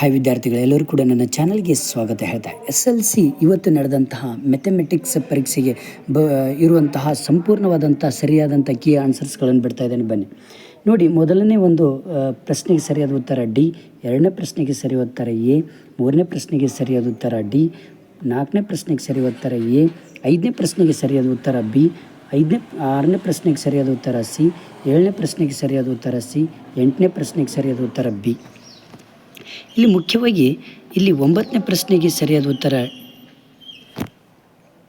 Hi ವಿದ್ಯಾರ್ಥಿಗಳು, ಎಲ್ಲರೂ ಕೂಡ ನನ್ನ ಚಾನಲ್ಗೆ ಸ್ವಾಗತ ಹೇಳ್ತಾ ಎಸ್ ಎಲ್ ಸಿ ಇವತ್ತು ನಡೆದಂತಹ ಮೆಥಮೆಟಿಕ್ಸ್ ಪರೀಕ್ಷೆಗೆ ಬ, ಇರುವಂತಹ ಸಂಪೂರ್ಣವಾದಂಥ ಸರಿಯಾದಂಥ ಕೀ ಆನ್ಸರ್ಸ್ಗಳನ್ನು ಬಿಡ್ತಾ ಇದ್ದೇನೆ. ಬನ್ನಿ. ನೋಡಿ, ಮೊದಲನೇ ಒಂದು ಪ್ರಶ್ನೆಗೆ ಸರಿಯಾದ ಉತ್ತರ ಡಿ, ಎರಡನೇ ಪ್ರಶ್ನೆಗೆ ಸರಿ ಉತ್ತರ ಎ, ಮೂರನೇ ಪ್ರಶ್ನೆಗೆ ಸರಿಯಾದ ಉತ್ತರ ಡಿ, ನಾಲ್ಕನೇ ಪ್ರಶ್ನೆಗೆ ಸರಿ ಉತ್ತರ ಎ, ಐದನೇ ಪ್ರಶ್ನೆಗೆ ಸರಿಯಾದ ಉತ್ತರ ಬಿ, ಐದನೇ, ಆರನೇ ಪ್ರಶ್ನೆಗೆ ಸರಿಯಾದ ಉತ್ತರ ಸಿ, ಏಳನೇ ಪ್ರಶ್ನೆಗೆ ಸರಿಯಾದ ಉತ್ತರ ಸಿ, ಎಂಟನೇ ಪ್ರಶ್ನೆಗೆ ಸರಿಯಾದ ಉತ್ತರ ಬಿ. ಇಲ್ಲಿ ಮುಖ್ಯವಾಗಿ ಇಲ್ಲಿ ಒಂಬತ್ತನೇ ಪ್ರಶ್ನೆಗೆ ಸರಿಯಾದ ಉತ್ತರ.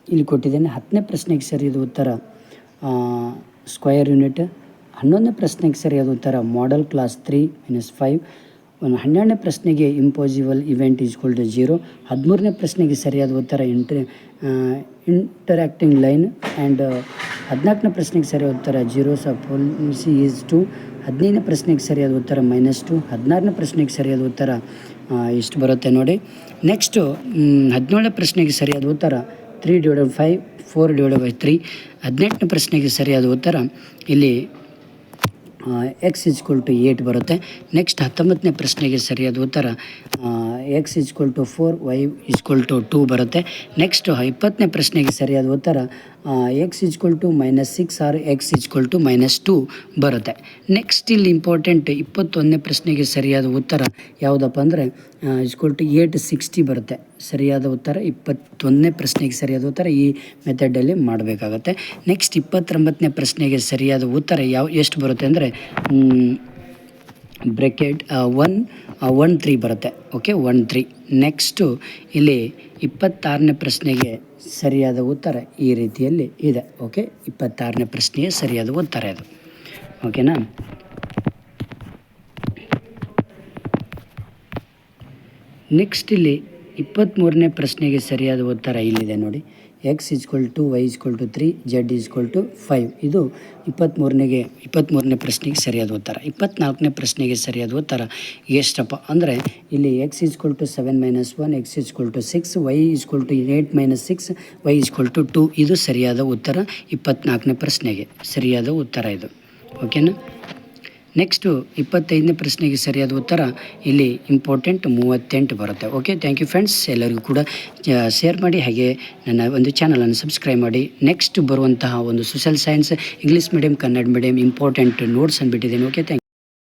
ಇಲ್ಲಿ ಕೊಟ್ಟಿದ್ದೇನೆ ಹತ್ತನೇ ಪ್ರಶ್ನೆಗೆ ಸರಿಯಾದ ಉತ್ತರ ಸ್ಕ್ವಯರ್ ಯೂನಿಟ್ ಹನ್ನೊಂದನೇ ಪ್ರಶ್ನೆಗೆ ಸರಿಯಾದ ಉತ್ತರ ಮಾಡಲ್ ಕ್ಲಾಸ್ ತ್ರೀ ಮೈನಸ್ ಫೈವ್ ಒಂದು ಹನ್ನೆರಡನೇ ಪ್ರಶ್ನೆಗೆ impossible event is to zero ಹದಿಮೂರನೇ ಪ್ರಶ್ನೆಗೆ ಸರಿಯಾದ ಉತ್ತರ ಇಂಟ್ರ ಇಂಟರಾಕ್ಟಿಂಗ್ ಲೈನ್ ಆ್ಯಂಡ್ ಹದಿನಾಲ್ಕನೇ ಪ್ರಶ್ನೆಗೆ ಸರಿಯಾದ ಉತ್ತರ zeros of C is two. ಹದಿನೈದನೇ ಪ್ರಶ್ನೆಗೆ ಸರಿಯಾದ ಉತ್ತರ ಮೈನಸ್ ಟು. ಹದಿನಾರನೇ ಪ್ರಶ್ನೆಗೆ ಸರಿಯಾದ ಉತ್ತರ ಇಷ್ಟು ಬರುತ್ತೆ ನೋಡಿ. ನೆಕ್ಸ್ಟು ಹದಿನೇಳನೇ ಪ್ರಶ್ನೆಗೆ ಸರಿಯಾದ ಉತ್ತರ three divided five four divided by three ಹದಿನೆಂಟನೇ ಪ್ರಶ್ನೆಗೆ ಸರಿಯಾದ ಉತ್ತರ ಇಲ್ಲಿ ಎಕ್ಸ್ ಇಜ್ಕೊಲ್ ಟು ಏಟ್ ಬರುತ್ತೆ. ನೆಕ್ಸ್ಟ್ ಹತ್ತೊಂಬತ್ತನೇ ಪ್ರಶ್ನೆಗೆ ಸರಿಯಾದ ಉತ್ತರ x equal to four y equal to two ಬರುತ್ತೆ. ನೆಕ್ಸ್ಟ್ ಇಪ್ಪತ್ತನೇ ಪ್ರಶ್ನೆಗೆ ಸರಿಯಾದ ಉತ್ತರ x equal to minus six or x equal to minus two ಬರುತ್ತೆ. ನೆಕ್ಸ್ಟ್ ಇಲ್ಲಿ ಇಂಪಾರ್ಟೆಂಟ್ ಇಪ್ಪತ್ತೊಂದನೇ ಪ್ರಶ್ನೆಗೆ ಸರಿಯಾದ ಉತ್ತರ ಯಾವುದಪ್ಪ ಅಂದರೆ ಇಸ್ಕೊಲ್ ಟು ಏಟ್ ಸಿಕ್ಸ್ಟಿ ಬರುತ್ತೆ. ಸರಿಯಾದ ಉತ್ತರ, ಇಪ್ಪತ್ತೊಂದನೇ ಪ್ರಶ್ನೆಗೆ ಸರಿಯಾದ ಉತ್ತರ ಈ ಮೆಥಡಲ್ಲಿ ಮಾಡಬೇಕಾಗತ್ತೆ. ನೆಕ್ಸ್ಟ್ ಇಪ್ಪತ್ತೊಂಬತ್ತನೇ ಪ್ರಶ್ನೆಗೆ ಸರಿಯಾದ ಉತ್ತರ ಯಾವ, ಎಷ್ಟು ಬರುತ್ತೆ ಅಂದರೆ ಬ್ರೆಕೆಟ್ ಒನ್ ಒನ್ ತ್ರೀ ಬರುತ್ತೆ. ಓಕೆ ಒನ್ ತ್ರೀ ನೆಕ್ಸ್ಟು ಇಲ್ಲಿ ಇಪ್ಪತ್ತಾರನೇ ಪ್ರಶ್ನೆಗೆ ಸರಿಯಾದ ಉತ್ತರ ಈ ರೀತಿಯಲ್ಲಿ ಇದೆ. ಓಕೆ ಇಪ್ಪತ್ತಾರನೇ ಪ್ರಶ್ನೆಗೆ ಸರಿಯಾದ ಉತ್ತರ ಇದು. ಓಕೆನಾ ನೆಕ್ಸ್ಟ್ ಇಲ್ಲಿ ಇಪ್ಪತ್ತ್ಮೂರನೇ ಪ್ರಶ್ನೆಗೆ ಸರಿಯಾದ ಉತ್ತರ ಇಲ್ಲಿದೆ ನೋಡಿ. X equal to y equal to three z equal to five ಇದು ಇಪ್ಪತ್ತ್ಮೂರನೇಗೆ ಇಪ್ಪತ್ತ್ಮೂರನೇ ಪ್ರಶ್ನೆಗೆ ಸರಿಯಾದ ಉತ್ತರ. ಇಪ್ಪತ್ತ್ನಾಲ್ಕನೇ ಪ್ರಶ್ನೆಗೆ ಸರಿಯಾದ ಉತ್ತರ ಎಷ್ಟಪ್ಪ? ಅಂದರೆ ಇಲ್ಲಿ x equal to seven minus one x equal to six y equal to eight minus six y equal to two ಇದು ಸರಿಯಾದ ಉತ್ತರ ಇಪ್ಪತ್ತ್ನಾಲ್ಕನೇ ಪ್ರಶ್ನೆಗೆ. ಸರಿಯಾದ ಉತ್ತರ ಇದು. ಓಕೆನಾ ನೆಕ್ಸ್ಟು ಇಪ್ಪತ್ತೈದನೇ ಪ್ರಶ್ನೆಗೆ ಸರಿಯಾದ ಉತ್ತರ ಇಲ್ಲಿ ಇಂಪಾರ್ಟೆಂಟ್ ಮೂವತ್ತೆಂಟು ಬರುತ್ತೆ. ಓಕೆ ಥ್ಯಾಂಕ್ ಯು ಫ್ರೆಂಡ್ಸ್ ಎಲ್ಲರಿಗೂ ಕೂಡ ಶೇರ್ ಮಾಡಿ ಹಾಗೆ ನನ್ನ ಒಂದು ಚಾನಲನ್ನು ಸಬ್ಸ್ಕ್ರೈಬ್ ಮಾಡಿ. ನೆಕ್ಸ್ಟ್ ಬರುವಂತಹ ಒಂದು social science English medium Kannada medium important notes ಅಂದ್ಬಿಟ್ಟಿದ್ದೀನಿ okay thank